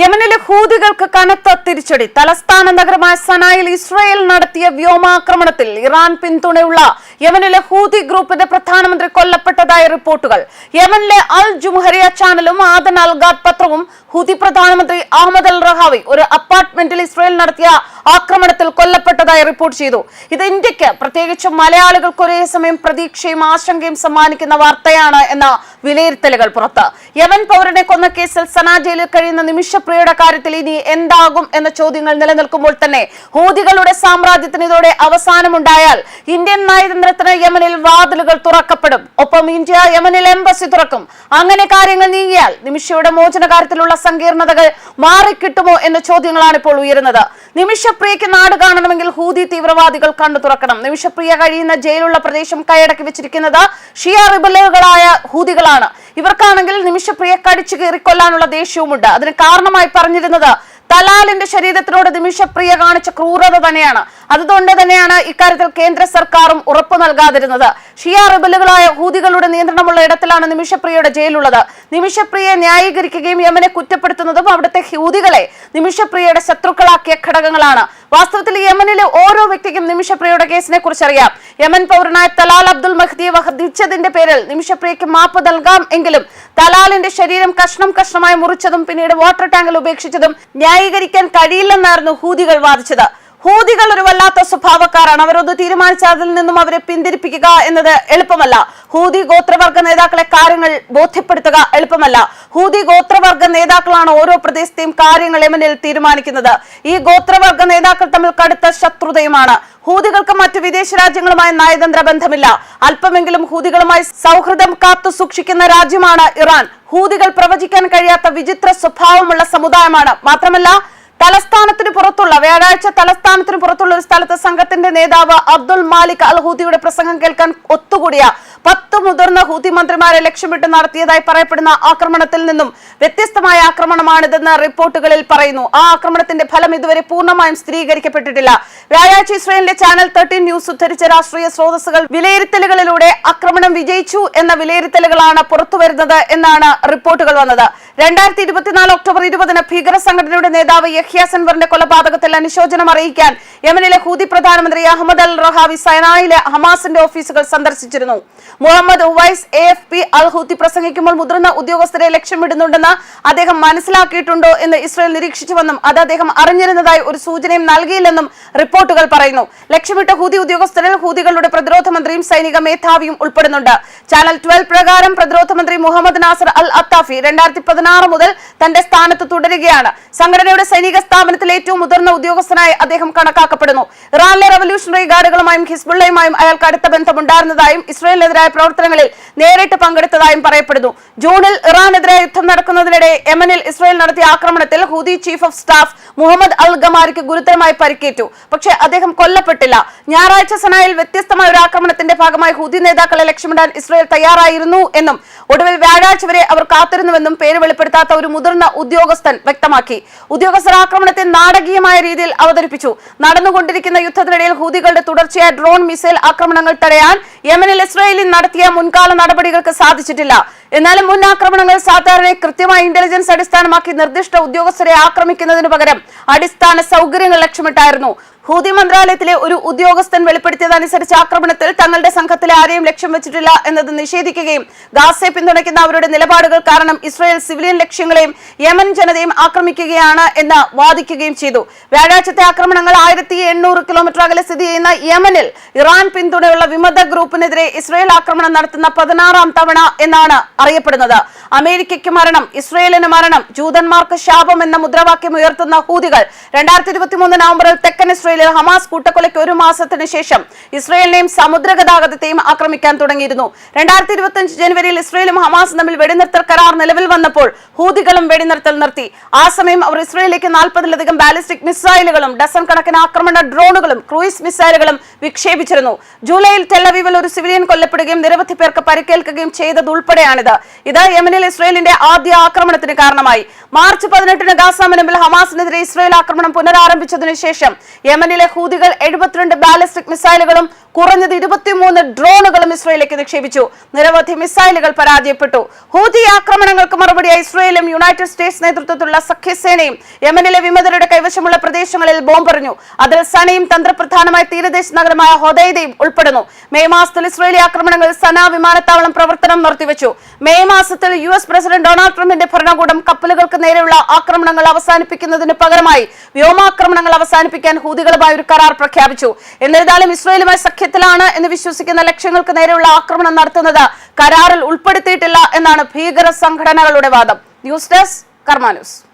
യമനിലെ ഹൂതികൾക്ക് കനത്ത തിരിച്ചടി. തലസ്ഥാന നഗരമായ സനായിൽ ഇസ്രായേൽ നടത്തിയ വ്യോമാക്രമണത്തിൽ ഇറാൻ പിന്തുണയുള്ള യമനിലെ ഹൂതി ഗ്രൂപ്പിന്റെ പ്രധാനമന്ത്രി കൊല്ലപ്പെട്ടതായ റിപ്പോർട്ടുകൾ. യമനിലെ അൽ ജുംഹരിയ ചാനലും ആദൻ അൽഗാദ് പത്രവും ഹൂതി പ്രധാനമന്ത്രി അഹമ്മദ് അൽ റഹാവി ഒരു അപ്പാർട്ട്മെന്റിൽ ഇസ്രായേൽ നടത്തിയ ആക്രമണത്തിൽ കൊല്ലപ്പെട്ടതായി റിപ്പോർട്ട് ചെയ്തു. ഇത് ഇന്ത്യയ്ക്ക് പ്രത്യേകിച്ചും മലയാളികൾക്ക് ഒരേ സമയം പ്രതീക്ഷയും ആശങ്കയും സമ്മാനിക്കുന്ന വാർത്തയാണ് എന്ന വിലയിരുത്തലുകൾ പുറത്ത്. യമൻ പൗരനെ കൊന്ന കേസിൽ സനാ ജയിലിൽ കഴിയുന്ന നിമിഷപ്രിയയുടെ കാര്യത്തിൽ ഇനി എന്താകും എന്ന ചോദ്യങ്ങൾ നിലനിൽക്കുമ്പോൾ തന്നെ ഹൂതികളുടെ സാമ്രാജ്യത്തിന് ഇതോടെ അവസാനമുണ്ടായാൽ ഇന്ത്യൻ നയതന്ത്രത്തിന് യമനിൽ വാതിലുകൾ തുറക്കപ്പെടും. ഒപ്പം ഇന്ത്യ യമനിൽ എംബസി തുറക്കും. അങ്ങനെ കാര്യങ്ങൾ നീങ്ങിയാൽ നിമിഷയുടെ മോചന കാര്യത്തിലുള്ള സങ്കീർണതകൾ മാറിക്കിട്ടുമോ എന്ന ചോദ്യങ്ങളാണ് ഇപ്പോൾ ഉയരുന്നത്. നിമിഷപ്രിയയ്ക്ക് നാട് കാണണമെങ്കിൽ ഹൂതി തീവ്രവാദികൾ കണ്ണു തുറക്കണം. നിമിഷപ്രിയ കഴിയുന്ന ജയിലുള്ള പ്രദേശം കൈയടക്കി വെച്ചിരിക്കുന്നത് ഷിയ റിബലുകളായ ഹൂതികളാണ്. ഇവർക്കാണെങ്കിൽ നിമിഷപ്രിയ കടിച്ചു കീറിക്കൊല്ലാനുള്ള ദേഷ്യവുമുണ്ട്. അതിന് കാരണമായി പറഞ്ഞിരുന്നത് തലാലിന്റെ ശരീരത്തിനോട് നിമിഷപ്രിയ കാണിച്ച ക്രൂരത തന്നെയാണ്. അതുകൊണ്ട് തന്നെയാണ് ഇക്കാര്യത്തിൽ കേന്ദ്ര സർക്കാരും ഉറപ്പു നൽകാതിരുന്നത്. ഷിയ റിബലുകളായ ഹൂതികളുടെ നിയന്ത്രണമുള്ള ഇടത്തിലാണ് നിമിഷപ്രിയയുടെ ജയിലുള്ളത്. നിമിഷപ്രിയയെ ന്യായീകരിക്കുകയും യമനെ കുറ്റപ്പെടുത്തുന്നതും അവിടുത്തെ ഹൂതികളെ നിമിഷപ്രിയയുടെ ശത്രുക്കളാക്കിയ ഘടകങ്ങളാണ്. വാസ്തവത്തിൽ യമനിലെ ഓരോ വ്യക്തിക്കും നിമിഷപ്രിയയുടെ കേസിനെ കുറിച്ച് അറിയാം. യമൻ പൗരനായ തലാൽ അബ്ദുൽ മഹ്ദിയെ വധിച്ചതിന്റെ പേരിൽ നിമിഷപ്രിയയ്ക്ക് മാപ്പ് നൽകാം എങ്കിലും തലാലിന്റെ ശരീരം കഷ്ണം കഷ്ണമായി മുറിച്ചതും പിന്നീട് വാട്ടർ ടാങ്കിൽ ഉപേക്ഷിച്ചതും ന്യായീകരിക്കാൻ കഴിയില്ലെന്നായിരുന്നു ഹൂതികൾ വാദിച്ചത്. ഹൂതികൾ ഒരു വല്ലാത്ത സ്വഭാവക്കാരാണ്. അവരൊന്ന് തീരുമാനിച്ച അതിൽ നിന്നും അവരെ പിന്തിരിപ്പിക്കുക എന്നത് എളുപ്പമല്ല. ഹൂതി ഗോത്രവർഗ നേതാക്കളെ കാര്യങ്ങൾ ബോധ്യപ്പെടുത്തുക എളുപ്പമല്ല. ഹൂതി ഗോത്രവർഗ നേതാക്കളാണ് ഓരോ പ്രദേശത്തെയും കാര്യങ്ങൾ യമനിൽ തീരുമാനിക്കുന്നത്. ഈ ഗോത്രവർഗ നേതാക്കൾ തമ്മിൽ കടുത്ത ശത്രുതയുമാണ്. ഹൂതികൾക്ക് മറ്റു വിദേശ രാജ്യങ്ങളുമായി നയതന്ത്ര ബന്ധമില്ല. അല്പമെങ്കിലും ഹൂതികളുമായി സൗഹൃദം കാത്തു സൂക്ഷിക്കുന്ന രാജ്യമാണ് ഇറാൻ. ഹൂതികൾ പ്രവചിക്കാൻ കഴിയാത്ത വിചിത്ര സ്വഭാവമുള്ള സമുദായമാണ്. മാത്രമല്ല തലസ്ഥാനത്തിന് പുറത്തുള്ള വ്യാഴാഴ്ച തലസ്ഥാനത്തിന് പുറത്തുള്ള ഒരു സ്ഥലത്ത് സംഘത്തിന്റെ നേതാവ് അബ്ദുൾ മാലിക് അൽഹൂദിയുടെ പ്രസംഗം കേൾക്കാൻ ഒത്തുകൂടിയ പത്ത് മുതിർന്ന ഹൂതി മന്ത്രിമാരെ ലക്ഷ്യമിട്ട് നടത്തിയതായി പറയപ്പെടുന്ന ആക്രമണത്തിൽ നിന്നും വ്യത്യസ്തമായ ആക്രമണമാണിതെന്ന് റിപ്പോർട്ടുകളിൽ പറയുന്നു. ആ ആക്രമണത്തിന്റെ ഫലം ഇതുവരെ പൂർണമായും സ്ഥിരീകരിക്കപ്പെട്ടിട്ടില്ല. വ്യാഴാഴ്ച ഇസ്രയേലിന്റെ ചാനൽ തേർട്ടീൻ ന്യൂസ് ഉദ്ധരിച്ച രാഷ്ട്രീയ സ്രോതസ്സുകൾ വിലയിരുത്തലുകളിലൂടെ ആക്രമണം വിജയിച്ചു എന്ന വിലയിരുത്തലുകളാണ് പുറത്തുവരുന്നത് എന്നാണ് റിപ്പോർട്ടുകൾ വന്നത്. രണ്ടായിരത്തി ഇരുപത്തിനാല് ഒക്ടോബർ ഇരുപതിന് ഭീകര സംഘടനയുടെ നേതാവ് യഹ്യ സൻവറിന്റെ കൊലപാതകത്തിൽ അനുശോചനം അറിയിക്കാൻ യമനിലെ ഹൂതി പ്രധാനമന്ത്രി അഹമ്മദ് അൽ റഹാവി സൈനായിലെ ഹമാസിന്റെ ഓഫീസുകൾ സന്ദർശിച്ചിരുന്നു. Mohammed Huwais A F P al Houthi പ്രസംഗിക്കുമ്പോൾ മുതിർന്ന ഉദ്യോഗസ്ഥരെ ലക്ഷ്യമിടുന്നുണ്ടെന്ന് അദ്ദേഹം മനസ്സിലാക്കിയിട്ടുണ്ടോ എന്ന് ഇസ്രയേൽ നിരീക്ഷിച്ചുവെന്നും അത് അദ്ദേഹം അറിഞ്ഞിരുന്നതായി ഒരു സൂചനയും നൽകിയില്ലെന്നും റിപ്പോർട്ടുകൾ പറയുന്നു. ലക്ഷ്യമിട്ട ഹൂതി ഉദ്യോഗസ്ഥരിൽ ഹൂതികളുടെ പ്രതിരോധ മന്ത്രിയും സൈനിക മേധാവിയും ഉൾപ്പെടുന്നുണ്ട്. ചാനൽ ട്വൽവ് പ്രകാരം പ്രതിരോധ മന്ത്രി മുഹമ്മദ് നാസർ അൽ അത്താഫി രണ്ടായിരത്തി പതിനാറ് മുതൽ തന്റെ സ്ഥാനത്ത് തുടരുകയാണ്. സംഘടനയുടെ സൈനിക സ്ഥാപനത്തിൽ ഏറ്റവും മുതിർന്ന ഉദ്യോഗസ്ഥനായി അദ്ദേഹം കണക്കാക്കപ്പെടുന്നു. ഇറാനിലെ റവല്യൂഷണറി ഗാർഡുകളുമായും ഹിസ്ബുള്ളയുമായും അയാൾക്ക് അടുത്ത ബന്ധമുണ്ടായിരുന്നതായും ഇസ്രയേലിനെതിരായ പ്രവർത്തനങ്ങളിൽ നേരിട്ട് പങ്കെടുത്തതായും പറയപ്പെടുന്നു. ജൂണിൽ ഇറാനെതിരെ യുദ്ധം നടക്കുന്നതിനിടെ യമനിൽ ഇസ്രയേൽ നടത്തിയ ആക്രമണത്തിൽ Houthi chief of staff Muhammad al ഗമാരിക്ക് ഗുരുതരമായി പരിക്കേറ്റു. പക്ഷേ അദ്ദേഹം കൊല്ലപ്പെട്ടില്ല. ഞായറാഴ്ച സനായിൽ വ്യത്യസ്തമായ ഒരു ആക്രമണത്തിന്റെ ഭാഗമായി ഹൂതി നേതാക്കളെ ലക്ഷ്യമിടാൻ ഇസ്രയേൽ തയ്യാറായിരുന്നു എന്നും ഒടുവിൽ വ്യാഴാഴ്ച വരെ അവർ കാത്തിരുന്നുവെന്നും പേര് വെളിപ്പെടുത്താത്ത ഒരു മുതിർന്ന ഉദ്യോഗസ്ഥൻ വ്യക്തമാക്കി. ഉദ്യോഗസ്ഥർ ആക്രമണത്തെ നാടകീയമായ രീതിയിൽ അവതരിപ്പിച്ചു. നടന്നുകൊണ്ടിരിക്കുന്ന യുദ്ധത്തിനിടയിൽ ഹൂതികളുടെ തുടർച്ചയായ ഡ്രോൺ മിസൈൽ ആക്രമണങ്ങൾ തടയാൻ യമനിൽ ഇസ്രായേലിൽ നടത്തിയ മുൻകാല നടപടികൾക്ക് സാധിച്ചിട്ടില്ല. എന്നാലും മുൻ ആക്രമണങ്ങൾ സാധാരണ കൃത്യമായ ഇന്റലിജൻസ് അടിസ്ഥാനമാക്കി നിർദ്ദിഷ്ട ഉദ്യോഗസ്ഥരെ ആക്രമിക്കുന്നതിന് പകരം അടിസ്ഥാന സൗകര്യങ്ങൾ ലക്ഷ്യമിട്ടായിരുന്നു. ഹൂതി മന്ത്രാലയത്തിലെ ഒരു ഉദ്യോഗസ്ഥൻ വെളിപ്പെടുത്തിയതനുസരിച്ച് ആക്രമണത്തിൽ തങ്ങളുടെ സംഘത്തിലെ ആരെയും ലക്ഷ്യം വെച്ചിട്ടില്ല എന്നത് നിഷേധിക്കുകയും ഗാസയെ പിന്തുണയ്ക്കുന്ന അവരുടെ നിലപാടുകൾ കാരണം ഇസ്രായേൽ സിവിലിയൻ ലക്ഷ്യങ്ങളെയും യമൻ ജനതയും ആക്രമിക്കുകയാണ് എന്ന് വാദിക്കുകയും ചെയ്തു. വ്യാഴാഴ്ചത്തെ ആക്രമണങ്ങൾ ആയിരത്തി എണ്ണൂറ് കിലോമീറ്റർ അകലെ സ്ഥിതി ചെയ്യുന്ന യമനിൽ ഇറാൻ പിന്തുണയുള്ള വിമത ഗ്രൂപ്പിനെതിരെ ഇസ്രായേൽ ആക്രമണം നടത്തുന്ന പതിനാറാം തവണ എന്നാണ് അറിയപ്പെടുന്നത്. അമേരിക്കയ്ക്ക് മരണം ഇസ്രയേലിന് മരണം ജൂതന്മാർക്ക് ശാപം എന്ന മുദ്രാവാക്യം ഉയർത്തുന്ന ഹൂതികൾ രണ്ടായിരത്തി ഇരുപത്തി മൂന്ന് നവംബറിൽ തെക്കൻ ഇസ്രയേലിൽ ഹമാസ് കൂട്ടക്കൊലയ്ക്ക് ഒരു മാസത്തിന് ശേഷം ഇസ്രയേലിനെയും സമുദ്ര ഗതാഗതത്തെയും ആക്രമിക്കാൻ തുടങ്ങിയിരുന്നു. രണ്ടായിരത്തി ഇരുപത്തി അഞ്ച് ജനുവരിയിൽ ഇസ്രയേലും ഹമാസും തമ്മിൽ വെടിനിർത്തൽ കരാർ നിലവിൽ വന്നപ്പോൾ ഹൂതികളും വെടിനിർത്തൽ നിർത്തി. ആ സമയം അവർ ഇസ്രയേലിലേക്ക് നാൽപ്പതിലധികം ബാലിസ്റ്റിക് മിസൈലുകളും ഡസൺ കണക്കിന് ആക്രമണ ഡ്രോണുകളും ക്രൂയിസ് മിസൈലുകളും വിക്ഷേപിച്ചിരുന്നു. ജൂലൈയിൽ ടെല്ലവീവിൽ ഒരു സിവിലിയൻ കൊല്ലപ്പെടുകയും നിരവധി പേർക്ക് പരിക്കേൽക്കുകയും ചെയ്തതുൾപ്പെടെയാണിത്. ഇത് യമനിൽ ഇസ്രയേലിന്റെ ആദ്യ ആക്രമണത്തിന് കാരണമായി. മാർച്ച് പതിനെട്ടിന് ഗാസ മുനമ്പിൽ ഹമാസിനെതിരെ ഇസ്രയേൽ ആക്രമണം പുനരാരംഭിച്ചതിനു ശേഷം യമൻ യമനിലെ ഹൂതികൾ എഴുപത്തിരണ്ട് ബാലിസ്റ്റിക് മിസൈലുകളും കുറഞ്ഞത് ഇരുപത്തിമൂന്ന് ഡ്രോണുകളും ഇസ്രയേലിലേക്ക് നിക്ഷേപിച്ചു. നിരവധി മിസൈലുകൾ പരാജയപ്പെട്ടു. ഹൂതി ആക്രമണങ്ങൾക്ക് മറുപടിയായി ഇസ്രയേലും യുണൈറ്റഡ് സ്റ്റേറ്റ്സ് നേതൃത്വത്തിലുള്ള സഖ്യസേനയും യമനിലെ വിമതരുടെ കൈവശമുള്ള പ്രദേശങ്ങളിൽ ബോംബെറിഞ്ഞു. അതിൽ സനയും തന്ത്രപ്രധാനമായ തീരദേശ നഗരമായ ഹൊദൈദയും ഉൾപ്പെടുന്നു. മെയ് മാസത്തിൽ ഇസ്രയേലി ആക്രമണങ്ങൾ സന വിമാനത്താവളം പ്രവർത്തനം നിർത്തിവെച്ചു. മെയ് മാസത്തിൽ യു എസ് പ്രസിഡന്റ് ഡൊണാൾഡ് ട്രംപിന്റെ ഭരണകൂടം കപ്പലുകൾക്ക് നേരെയുള്ള ആക്രമണങ്ങൾ അവസാനിപ്പിക്കുന്നതിന് പകരമായി വ്യോമാക്രമണങ്ങൾ അവസാനിപ്പിക്കാൻ ഹൂതികളുമായി ഒരു കരാർ പ്രഖ്യാപിച്ചു. എന്നിരുന്നാലും ഇസ്രയേലുമായി സഖ്യത്തിലാണ് എന്ന് വിശ്വസിക്കുന്ന ലക്ഷ്യങ്ങൾക്ക് നേരെയുള്ള ആക്രമണം നടത്തുന്നത് കരാറിൽ ഉൾപ്പെടുത്തിയിട്ടില്ല എന്നാണ് ഭീകര സംഘടനകളുടെ വാദം. News desk Karma news.